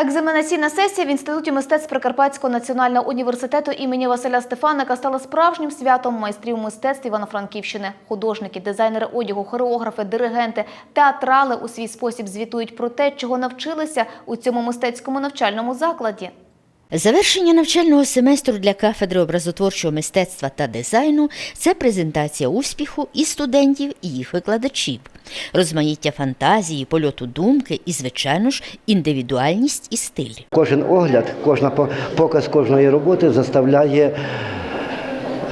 Екзаменаційна сесія в інституті мистецтв Прикарпатського національного університету імені Василя Стефаника стала справжнім святом майстрів мистецтв Івано-Франківщини. Художники, дизайнери одягу, хореографи, диригенти, театрали у свій спосіб звітують про те, чого навчилися у цьому мистецькому навчальному закладі. Завершення навчального семестру для кафедри образотворчого мистецтва та дизайну це презентація успіху і студентів, і їх викладачів, розмаїття фантазії, польоту думки і, звичайно ж, індивідуальність і стиль. Кожен огляд, кожна по- показ кожної роботи заставляє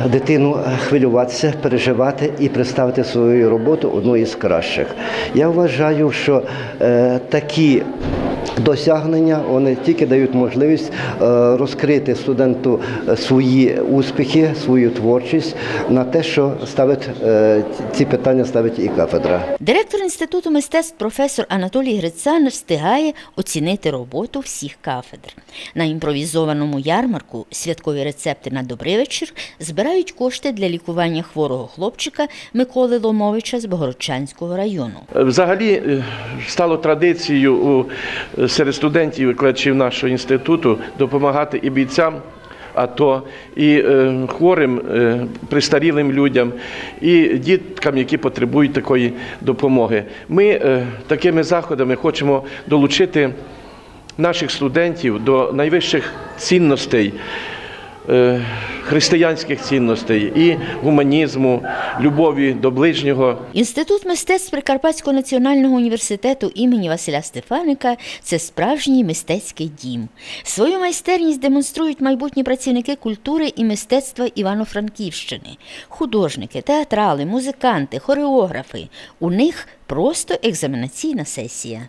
дитину хвилюватися, переживати і представити свою роботу одну із кращих. Я вважаю, що е, такі досягнення вони тільки дають можливість е, розкрити студенту е, свої успіхи, свою творчість на те, що ставить е, ці питання ставить і кафедра. Директор інституту мистецтв професор Анатолій Грицан встигає оцінити роботу всіх кафедр. На імпровізованому ярмарку святкові рецепти на добрий вечір збирають кошти для лікування хворого хлопчика Миколи Ломовича з Богородчанського району. Взагалі стало традицією у, серед студентів викладачів нашого інституту допомагати і бійцям. АТО, і е, хворим, е, пристарілим людям, і діткам, які потребують такої допомоги. Ми е, такими заходами хочемо долучити наших студентів до найвищих цінностей, християнських цінностей і гуманізму, любові до ближнього. Інститут мистецтв Прикарпатського національного університету імені Василя Стефаника це справжній мистецький дім. Свою майстерність демонструють майбутні працівники культури і мистецтва Івано-Франківщини, художники, театрали, музиканти, хореографи. У них просто екзаменаційна сесія.